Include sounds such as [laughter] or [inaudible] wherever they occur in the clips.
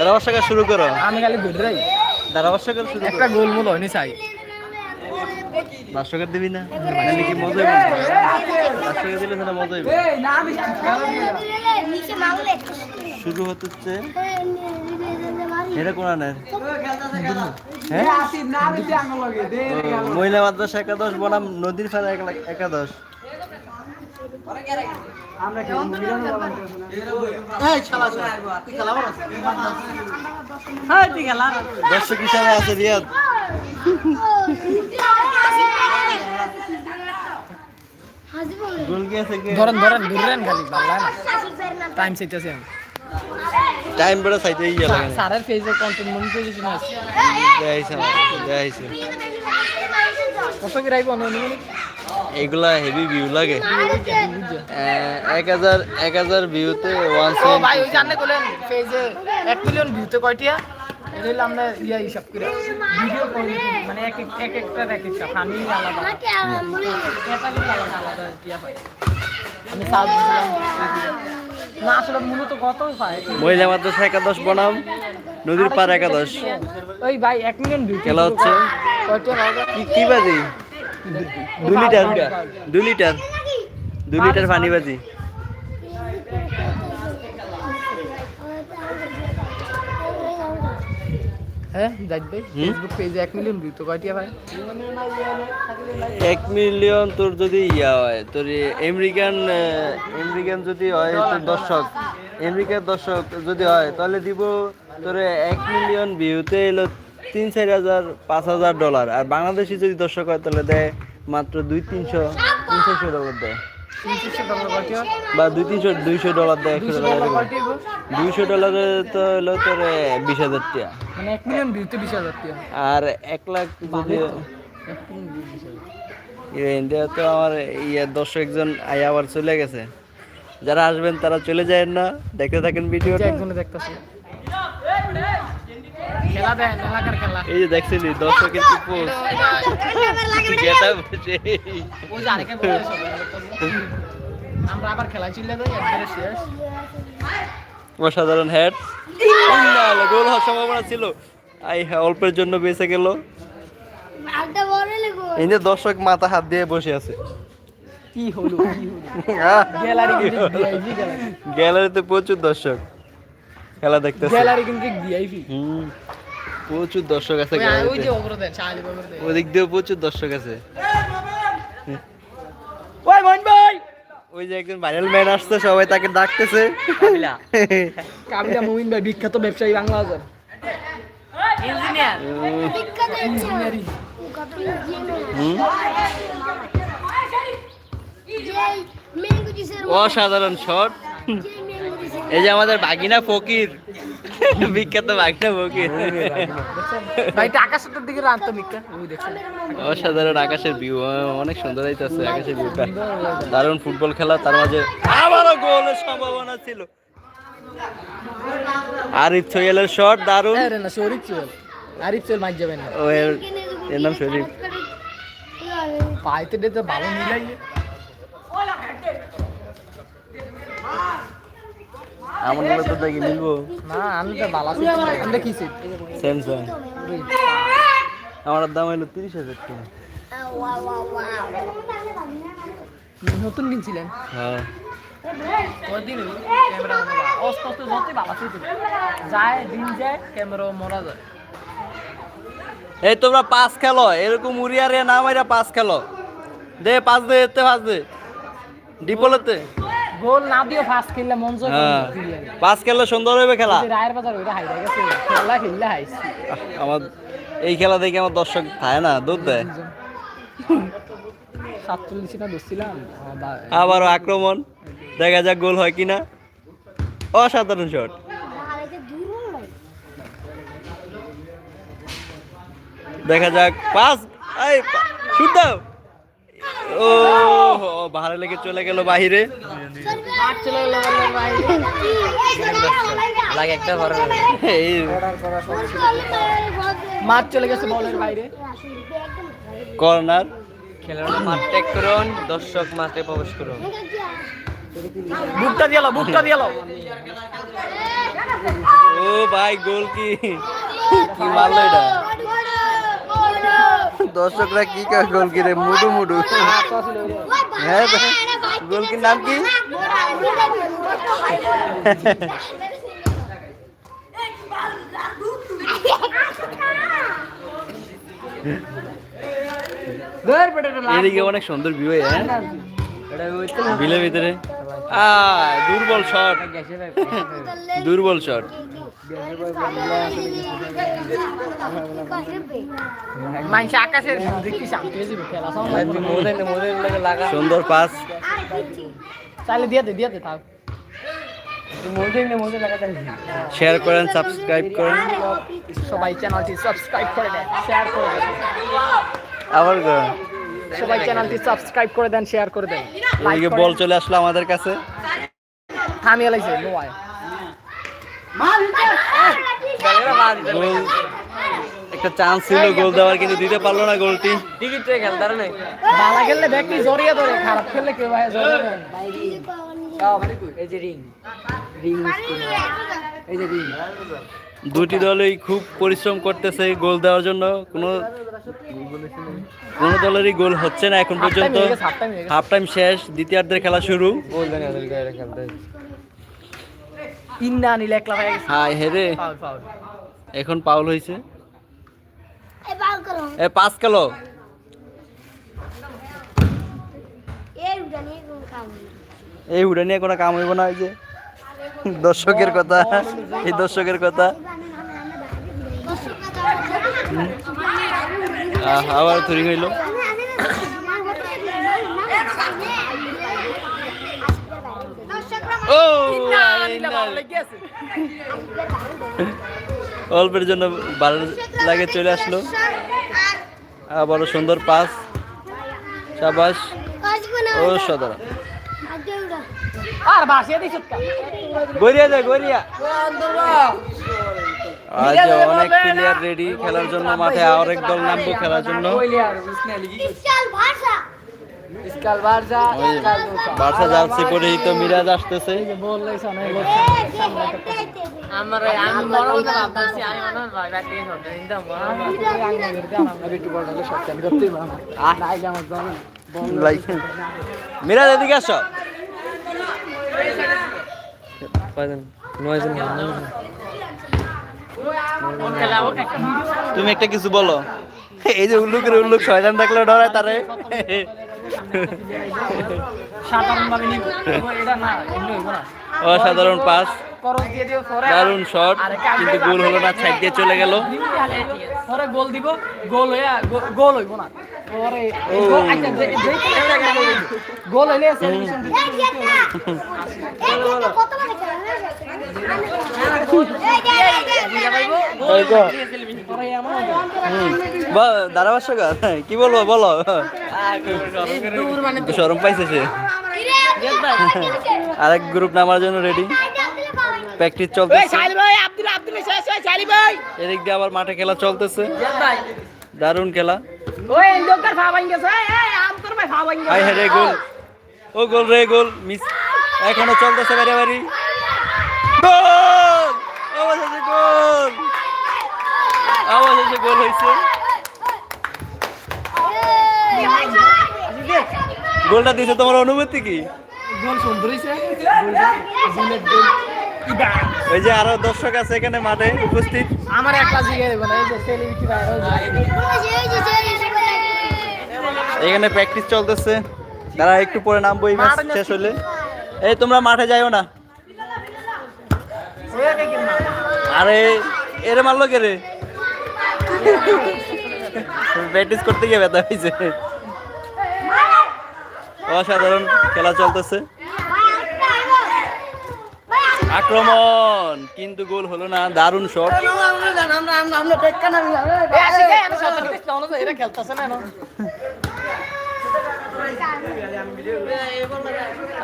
ধারাভাষ্যকার শুরু করো। আমি খালি ঘুরে ধারাভাষ্যকার শুরু একটা গোলমূল হয়নি চাই। ভাষ্যকার দিবি না? নাহলে কি মজা হইবে? ভাষ্যকার দিলে সেটা মজা নিচে শুরু হচ্ছে। এটা কোন আনের? হ্যাঁ মহিলা মাদ্রাসা একাদশ বনাম নদীর ফেরা এক লাখ- একাদশ দর্শক হিসাবে আছে রিয়াদ। গোল কি কে? ধরেন ধরেন ঘুরেন খালি না টাইম চাইতেছি আমি টাইম বেড়ে সাইতে ইয়ে স্যারের ফেসে কন্টেন্ট আছে দেখাইছে আমার, দেখাইছে কত কি রাইব অনুমানিক। এগুলা হেভি ভিউ লাগে। এক হাজার এক হাজার ভিউতে ওয়ান ও ভাই ওই জানলে বলেন পেজে এক মিলিয়ন ভিউতে কয়টিয়া? এটা হলো আমরা ইয়া হিসাব করে। ভিডিও মানে এক এক এক এক একটা ফানি আলাদা। ক্যাটাগরি আলাদা আলাদা টিয়া পাই আমি সার্চ না আসলে মূলত কত মহিলা মাদ্রাসা একাদশ বনাম নদীর পার একাদশ। ওই ভাই এক মিলিয়ন ভিউ খেলা হচ্ছে। কি কি বাজি? দু লিটার। দু লিটার। দু লিটার পানি বাজি হ্যাঁ? ফেসবুক পেজে এক মিলিয়ন ভিউ তো কয়টিয়া ভাই? এক মিলিয়ন তোর যদি ইয়া হয় তোর আমেরিকান আমেরিকান যদি হয় তোর দর্শক আমেরিকার দর্শক যদি হয় তাহলে দিব তোর এক মিলিয়ন ভিউতে এলো তিন চার হাজার পাঁচ হাজার ডলার। আর বাংলাদেশি যদি দর্শক হয় তাহলে দেয় মাত্র দুই তিনশো তিনশো ডলার দেয়। বা দুই তিনশো দুইশো ডলার দেয় একশো ডলার? দুইশো ডলারে তো হলো তোর বিশ হাজার টাকা মানে এক মিলিয়ন ভিউতে বিশ হাজার টাকা আর এক লাখ যদি ইন্ডিয়া তো আমার ইয়ে দর্শক একজন আই আবার চলে গেছে। যারা আসবেন তারা চলে যায় না। দেখতে থাকেন ভিডিও দেখতাছে। খেলা দেন এলাকার খেলা। এই যে দেখছেন দর্শকের কি পোস্ট গেটা বসে? ওই যে আরেকে বলে আমরা আবার খেলা চিল্লা দেই একবারে শেষ। অসাধারণ হ্যাট গোল হওয়ার সম্ভাবনা ছিল। আই হ্যাঁ অল্পের জন্য বেঁচে গেল। এই যে দর্শক মাথা হাত দিয়ে বসে আছে। কি হলো গ্যালারিতে প্রচুর দর্শক। খেলা দেখতেছে। গ্যালারি কিন্তু ভিআইপি হুম। প্রচুর দর্শক আছে ওই ওই গ্যালারিতে যে ওপরে দেন চালি ওপরে দেন ওদিক দিয়েও প্রচুর দর্শক আছে। ওই মন ভাই! ওই যে একজন ভাইরাল ম্যান আসছে সবাই তাকে ডাকতেছে। কাবিলা। [laughs] মুমিন ভাই বিখ্যাত ব্যবসায়ী ম্যাঙ্গো জুসের অসাধারণ শট এই যে আমাদের বাগিনা ফকির। বিখ্যাত বাগিনা ফকির। ভাই আকাশের দিকে রাখতো বিখ্যাত অসাধারণ আকাশের ভিউ অনেক সুন্দর হইতেছে আকাশের ভিউটা দারুণ ফুটবল খেলা তার মাঝে আবারও গোলের সম্ভাবনা ছিল। আরিফ সোহেলের শট দারুণ। আরে না শরীফ চুল আরিফ চুল মার যাবেন না। ও এর নাম শরীফ। পাইতে দিতে ভালো মিলাই আমার নামে তো দেখি মিলবো না আমি তো ভালো আছি কি সেট? স্যামসাং আমার দাম হলো তিরিশ হাজার টাকা। নতুন কিনছিলেন? হ্যাঁ। ক্যামেরা অস্ত অস্ত যতই ভালো আছে যায় দিন যায় ক্যামেরা মরা যায়। এই তোমরা পাস খেলো। এরকম উড়িয়ারে না মাইরা পাস খেলো। দে পাস দে এতে পাস দে। ডিপোলেতে। গোল না দিও ফার্স্ট খেললে মন জয় হ্যাঁ। পাস খেললে সুন্দর হবে খেলা। রায়ের বাজার ওইটা হাইরা গেছে খেলা খেললে হাইছি আমার এই খেলা দেখে আমার দর্শক থাকে না দুধ দেয়। সাতচল্লিশ না আবারও আক্রমণ দেখা যাক গোল হয় কিনা। অসাধারণ শট দেখা যাক পাস এই শুদ্ধ ও বাহারে লেগে চলে গেল বাহিরে। মাঠ চলে গেছে বলের বাইরে। কর্নার। খেলার মাঠ ত্যাগ করুন দর্শক মাঠে প্রবেশ করুন। বুকটা দিয়ে লো বুকটা দিয়ে লো ও ভাই গোল কি? কি মারলো এটা? দর্শকরা কি কয় কি রে মুডু মুডু। হ্যাঁ গোল কি নাম কি? এদিকে অনেক সুন্দর ভিউ হ্যাঁ? বিলের ভিতরে। আ দুর্বল শট দুর্বল শট মানুষ আকাশের দেখি শান্তি খেলা সুন্দর পাস। চাইলে দিয়ে দে দিয়ে দে তাও। শেয়ার করেন সাবস্ক্রাইব করেন। সবাই চ্যানেলটি সাবস্ক্রাইব করে দেন শেয়ার করে দেন। আবার সবাই চ্যানেলটি সাবস্ক্রাইব করে দেন শেয়ার করে দেন। বল চলে আসলো আমাদের কাছে। থামিয়ে লাইছে নো আয়। গোল। একটা চান্স ছিল গোল দেওয়ার কিন্তু দিতে পারল না গোলটি। ভালো খেললে ব্যক্তি জড়িয়ে ধরে খারাপ খেললে কেউ ভাই জড়িয়ে ধরে। না। দুটি দলই খুব পরিশ্রম করতেছে গোল দেওয়ার জন্য। কোনো কোনো দলেরই গোল হচ্ছে না এখন পর্যন্ত। হাফ টাইম শেষ দ্বিতীয়ার্ধের খেলা শুরু। ইন্না নিলে একলা হয়ে গেছে। হাই হেরে ফাউল ফাউল এখন পাউল হয়েছে এবার করো। এ পাস এই উড়ে নিয়ে কোনো কাম হইব না এই যে। দর্শকের কথা এই দর্শকের কথা। আবার তৈরি হইল ও অল্পের জন্য ভালো লাগে চলে আসলো আবারও সুন্দর পাস সাবাস ও সদর আর বাসিয়ে দিছ গড়িয়া যায় গড়িয়া আজ অনেক প্লেয়ার রেডি খেলার জন্য মাঠে আরেক দল নামবো খেলার জন্য বার্সা জার্সি মিরাজ আসতেছে। লাইক মিরাজ এদিকে আসো। তুমি একটা কিছু বলো। এই যে উল্লুকের উল্লুক শয়তান থাকলে ডরায় তারে। [laughs] সাধারণ ভাবে নিব। এটা না এমনি না। অসাধারণ পাস। দারুণ শট কিন্তু গোল হলো না সাইড দিয়ে চলে গেল। পরে গোল দিব গোল হইয়া গোল হইব না। পরে গোল- হইলে কি বলব বলো। মানে সরম পাইছে সে। আরেক গ্রুপ নামার জন্য রেডি প্র্যাকটিস চলতেছে? শালি ভাই আব্দুল আব্দুল শেষ শালি ভাই। এদিক দিয়ে আবার মাঠে খেলা চলতেছে। দারুণ খেলা। হাই হ্যাঁ গোল। ও গোল রে গোল মিস। এখনও চলতেছে বাড়ি বাড়ি। গোল! অবশেষে গোল। অবশেষে গোল হয়েছে। গোলটা দিয়েছে তোমার অনুভূতি কি? ওই যে আরও দর্শক আছে এখানে মাঠে উপস্থিত। আমার একটা না এই যে সেলিব্রিটি ভাই এখানে প্র্যাকটিস চলতেছে। তারা একটু পরে নামবো এই ম্যাচ শেষ হলে। এই তোমরা মাঠে যাইও না। আরে এরে মারলো কে রে? [laughs] প্র্যাকটিস করতে গিয়ে ব্যথা হয়েছে অসাধারণ খেলা চলতেছে। আক্রমণ, কিন্তু গোল হলো না, দারুণ শট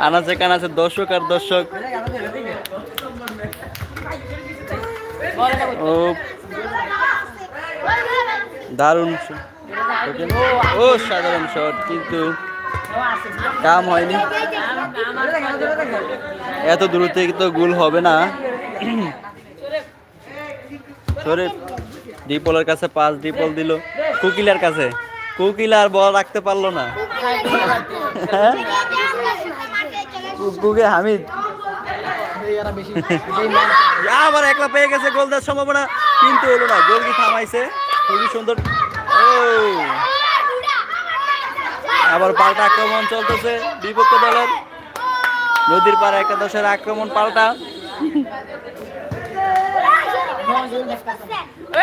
আনাচে কানাচে দর্শক আর দর্শক। ও, দারুণ ও, সাধারণ শট কিন্তু কাম হয়নি। এত দূর থেকে তো গোল হবে না। ডিপলের কাছে পাঁচ ডিপল দিল। কুকিলার কাছে। কুকিলার বল রাখতে পারল না। হ্যাঁ? কুকে হামিদ। আবার একলা পেয়ে গেছে গোল দেওয়ার সম্ভাবনা। কিন্তু হলো না। গোল কি থামাইছে? খুবই সুন্দর। ও! আবার পাল্টা আক্রমণ চলতেছে বিপক্ষ দলের। নদীর পাড়ে একাদশের আক্রমণ পাল্টা।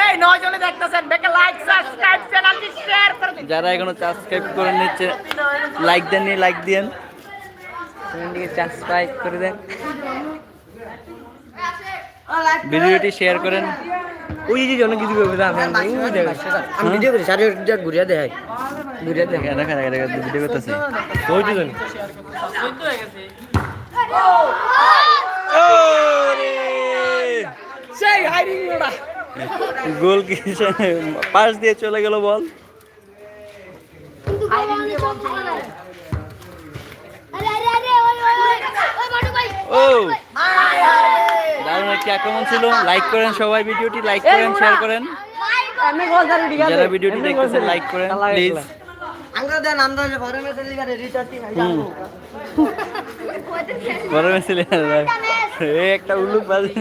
এই নয় জনে দেখতেছেন বেকে লাইক সাবস্ক্রাইব চ্যানেলটি শেয়ার করে দিন। যারা এখনও সাবস্ক্রাইব করে নিচ্ছে লাইক দেননি লাইক দিয়েন। সাবস্ক্রাইব করে দেন। ভিডিওটি শেয়ার করেন। ওই যে অনেক কিছু করবে আমি আমি ভিডিও করি সাড়ে ঘুরিয়ে দেয় দেখা দেখা দেখা ভিডিও করতেছে। সেই হাইরিং ওটা গোল কি পাশ দিয়ে চলে গেল বল। ও। দারুণ একটি আক্রমণ ছিল। লাইক করেন সবাই ভিডিওটি লাইক করেন শেয়ার করেন। যারা ভিডিওটি দেখতেছেন লাইক করেন প্লিজ একটা উল্লুক বাজে।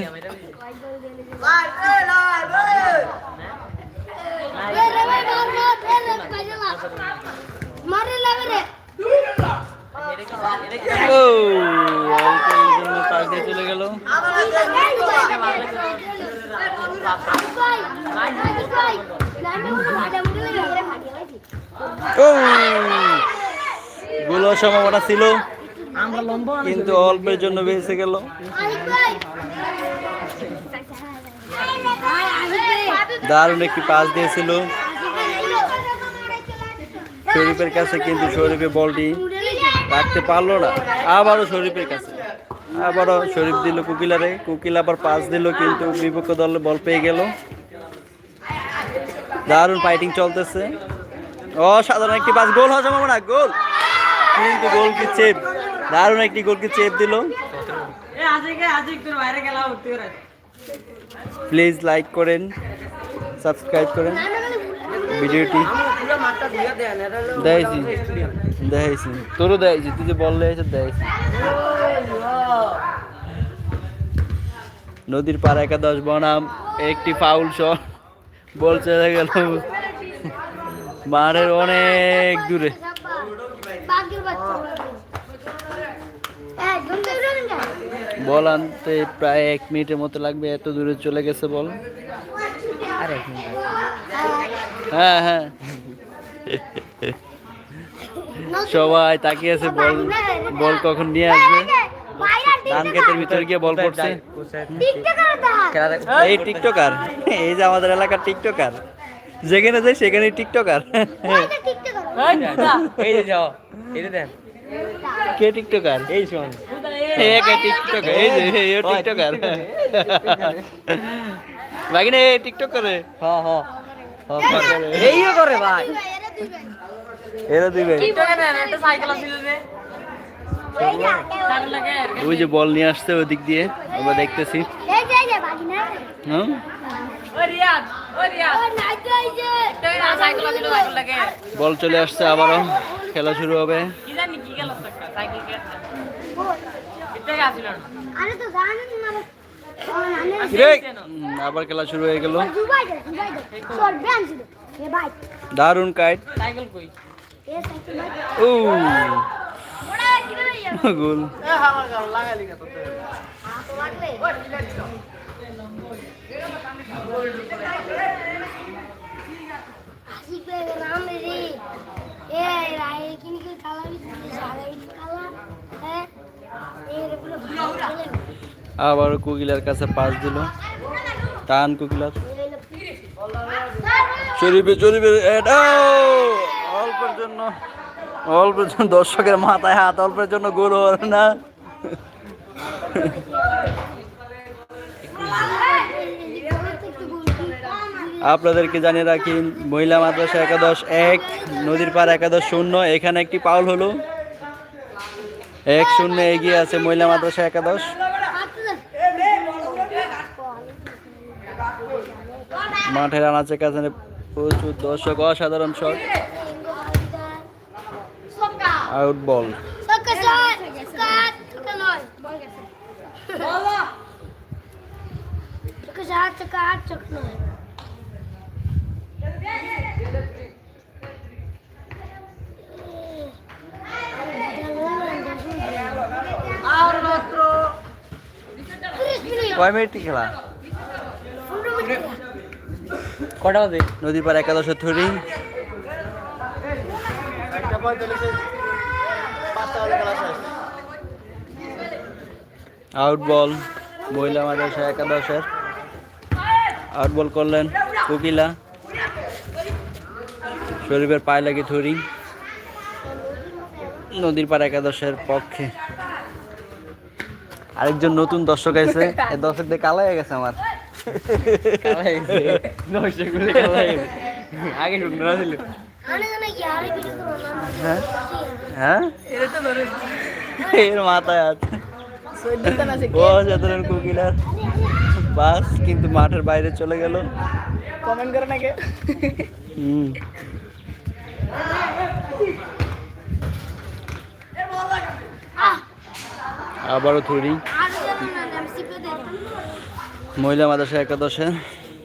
চলে গেল। গোল সম্ভাবনা ছিল, কিন্তু অল্পের জন্য বেঁচে গেল। দারুণ একটি পাস দিয়েছিল। শরীফের কাছে কিন্তু শরীফের বলটি রাখতে পারল না। আবারও শরীফের কাছে। আবারও শরীফ দিল কুকিলারে। কুকিল আবার পাস দিল, কিন্তু বিপক্ষ দল বল পেয়ে গেল। দারুণ ফাইটিং চলতেছে। অসাধারণ একটি পাস গোল হওয়ার না গোল। কিন্তু গোল কি চেপ দারুণ একটি গোল কি চেপ দিল। প্লিজ লাইক করেন সাবস্ক্রাইব করেন। ভিডিওটি দেখাইছি দেখাইছি। তোরও দেখাইছি তুই যে বললে এসে দেখাইছি। নদীর পার একাদশ বনাম একটি ফাউল শট বল চলে গেল। মাঠের অনেক দূরে। বল আনতে প্রায় এক মিনিটের মতো লাগবে এত দূরে চলে গেছে বল। হ্যাঁ হ্যাঁ। সবাই তাকিয়ে আছে বল বল কখন নিয়ে আসবে? ধান ক্ষেতের ভিতরে গিয়ে বল পড়ছে এই টিকটকার এই যে আমাদের এলাকার টিকটকার। যেখানে যাই সেখানে টিকটকার। এই যে যাও এই দেন কে টিকটকার? এই শোন। টিকটকার? এই যে এই টিকটকার। বাগিনে এই টিকটক করে হ্যাঁ হ্যাঁ। এইও করে ভাই। এরা দিবে। না ওই যে বল নিয়ে আসছে ওই দিক দিয়ে আমরা দেখতেছি। হুম? বল চলে আসছে আবারও। খেলা শুরু হবে। আবার খেলা শুরু হয়ে গেল। দুবাই দে দুবাই দে তোর ব্যান ছিল এ ভাই দারুণ কাইট আবার কুকিলার কাছে পাস দিল। টান কুকিলার। শরীফে শরীফে অল্পের জন্য অল্পের জন্য দর্শকের মাথায় হাত, অল্পের জন্য গোল না। আপনাদেরকে জানিয়ে রাখি, মহিলা মাদ্রাসা একাদশ এক, নদীর পার একাদশ শূন্য, এখানে একটি পাউল হলো। এক শূন্য এগিয়ে আছে মহিলা মাদ্রাসা একাদশ। মাঠের আনাচে কাছে প্রচুর দর্শক, অসাধারণ shot out ball. Saka shot, saka আট, saka নয়। আর মাত্র তিরিশ মিনিট, কয় মিনিট খেলা? কটা বাজে? নদীর পার একাদশের থুরি। আউট বল মহিলা মাদ্রাসা একাদশের। আউট বল করলেন কোকিলা। শরীফের পায়ে লাগে থুরি। নদীর পার একাদশের পক্ষে। আরেকজন নতুন দর্শক আছে [laughs] এই দর্শকদের কালো হয়ে গেছে আমার। আগে শুনতে না ছিল। আরে জানে কি, আরে ভিডিও না, হ্যাঁ? হ্যাঁ? তো ধরে এর মাথায় আছে। সৈন্যতা না ও সাধারণ কোকিলার বাস কিন্তু মাঠের বাইরে চলে গেল। কমেন্ট করে নাকি? হুম। আবারও থুরি আর যেন না, আমি চিপে দেই। মহিলা মাদ্রাসা একাদশে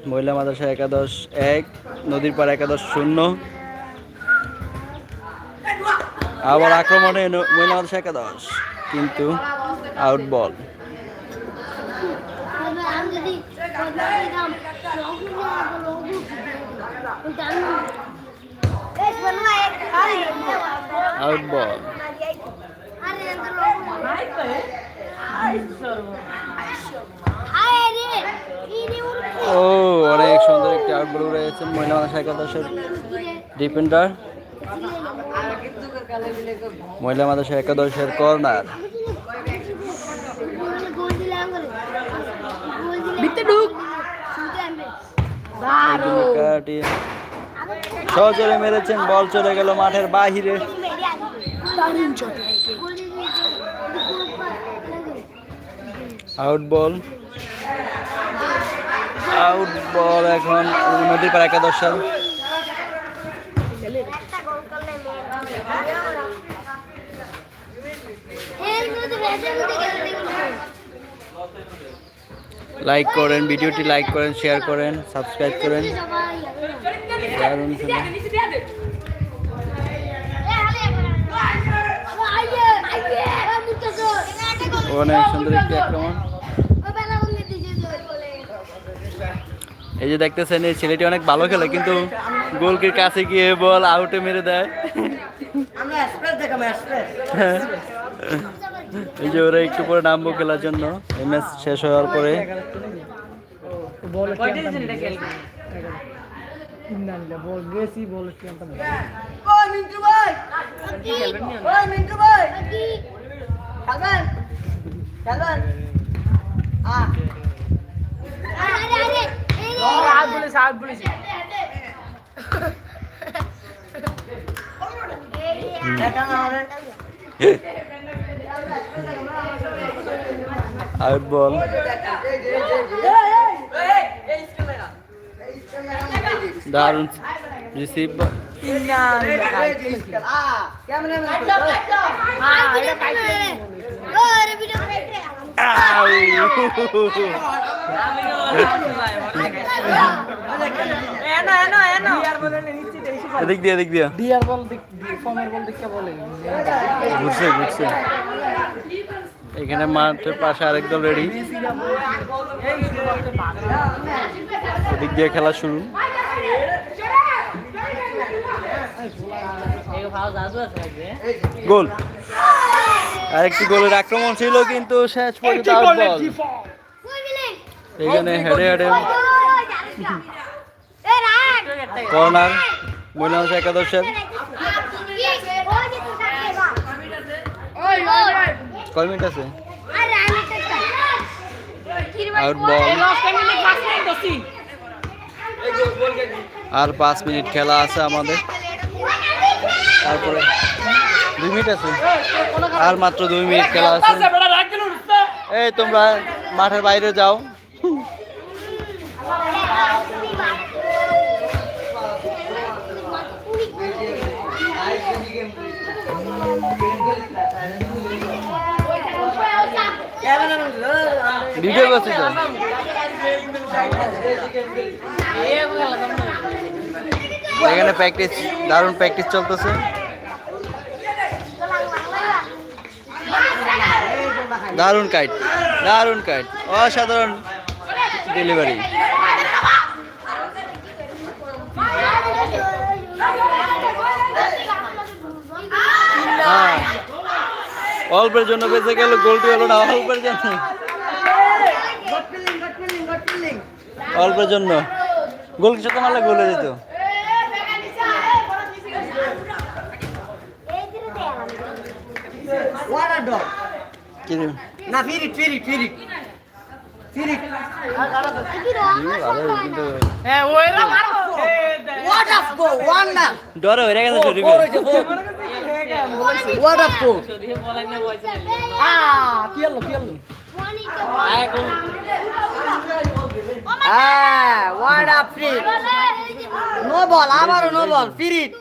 মহিলা মাদ্রাসা একাদশ এক নদীর পার একাদশ শূন্য আবার আক্রমণে মহিলা মাদ্রাসা একাদশ কিন্তু আউট বল আমি আমি যদি বদলাই দাম, লঘু নেওয়া হবে, লঘু। কিন্তু আমি- এই বলবা, এক খালি। আউট বল আরে এত লঘু। আরে রে, এই রে উড়ছে। ও অনেক সুন্দর একটি আউট বল উড়েছে মহিলা মাদ্রাসা একাদশের ডিফেন্ডার। মহিলা মাদ্রাসা একাদশের কর্নার। সজোরে মেরেছেন বল চলে গেল মাঠের বাহিরে। আউট বল। আউট বল এখন নদীর মধ্যে গেলে দেখুন লাইক করেন ভিডিওটি লাইক করেন শেয়ার করেন সাবস্ক্রাইব করেন অনেক সুন্দর একটি আক্রমণ এই যে দেখতেছেন এই ছেলেটি অনেক ভালো খেলে কিন্তু গোলকির কাছে গিয়ে বল আউটে মেরে দেয়। এই যে ওরা একটু পরে নামবো খেলার জন্য। এই ম্যাচ শেষ হওয়ার পরে। খেলবেন? খেলবেন আ আট বলেছে আট বলেছে দেখা না আমাদের আউট বল দারুণ রিসিভ এদিক দিয়ে এদিক দিয়ে। ডিয়ার বল ফর্মের বল দেখে বলে। ঘুরছে ঘুরছে। এখানে মাঠের পাশে আরেক দল রেডি এদিক দিয়ে খেলা শুরু। গোল। আরেকটি গোলের আক্রমণ ছিল কিন্তু শেষ পর্যন্ত এখানে হেডে হেডে কর্নার মহিলা একাদশের। কয় মিনিট আছে আউট বল আর পাঁচ মিনিট খেলা আছে আমাদের। তারপরে দুই মিনিট আছে। আর মাত্র দুই মিনিট খেলা আছে। এই তোমরা মাঠের বাইরে যাও। করছি তো? এখানে প্র্যাকটিস দারুণ প্র্যাকটিস চলতেছে। দারুণ কাইট দারুণ কাইট অসাধারণ ডেলিভারি হ্যাঁ অল্পের জন্য বেঁচে গেল, গোলটি হলো না, অল্পের জন্য। অল্পের জন্য। গোল কিছু তো মারলে গোলে যেত না ফিরিট ফিরিট ফিরিট হ্যাঁ ওইরা মারো। হোয়াট আপ গো ওয়ান না ডরে হয়ে গেছে শরীরে হোয়াট আপ গো আ কি হলো কি হলো হ্যাঁ আপ ফ্রি নো বল আবারও নো বল ফিরিট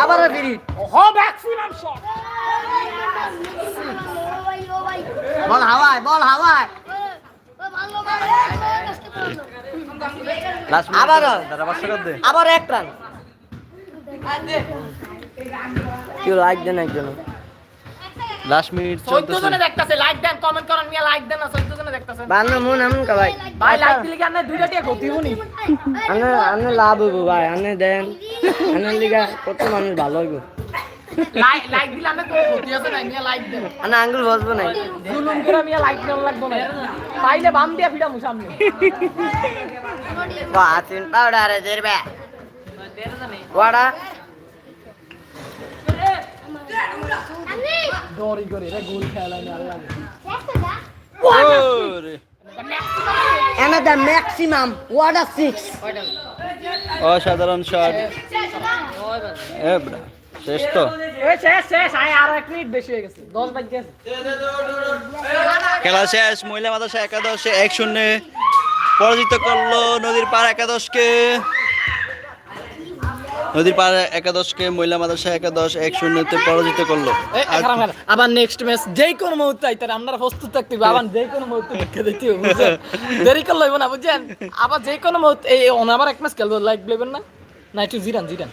আবারও ফিরিট হো ম্যাক্সিমাম শট বল হাওয়ায় বল হাওয়ায়। টাকা আবার এক রান কেউ লাইক দেন একজন লাস্ট মিনিট চোদ্দ চলতেছে জনে দেখতাছে লাইক দেন কমেন্ট করেন মিয়া লাইক দেন না চোদ্দ জনে দেখতাছে। বান্ন মন এমন কা ভাই ভাই লাইক দিলে কি আপনি দুইটা টিয়া ক্ষতি হবনি আনে আনে লাভ হইব ভাই আনে দেন। আনে লিগা কত মানুষ ভালো হইব। লাইক লাইক দিলে আপনি কোনো ক্ষতি আছে না মিয়া লাইক দেন। আনে আঙ্গুল বসবো নাই। জুলুম করে মিয়া লাইক দেন লাগবে না পাইলে বাম দিয়া ফিডামু সামনে। বাতিন পাউডারে দেরবে। ওয়াড়া? দড়ি করে রে গোল খেলায় না আল্লাহ the maximum what a six অসাধারণ শট শেষ তো। এই শেষ শেষ আয় আর এক মিনিট বেশি হয়ে গেছে দশ বাজে গেছে খেলা শেষ মহিলা মাদ্রাসা একাদশ এক শূন্যে পরাজিত করল নদীর পার একাদশকে। নদীর পাড়ে একাদশকে মহিলা মাদ্রাসা একাদশ এক শূন্যতে পরাজিত করল। আবার নেক্সট ম্যাচ যেই কোনো মুহূর্তে আইতারে আমরা প্রস্তুত থাকতে হবে আবার যেই কোনো মুহূর্তে পরীক্ষা দিতে হবে বুঝছেন? দেরি করলে না বুঝছেন? আবার যে কোনো মুহূর্তে এই অন আবার এক ম্যাচ খেলব লাইক বলবেন না না? একটু জিরান জিরান।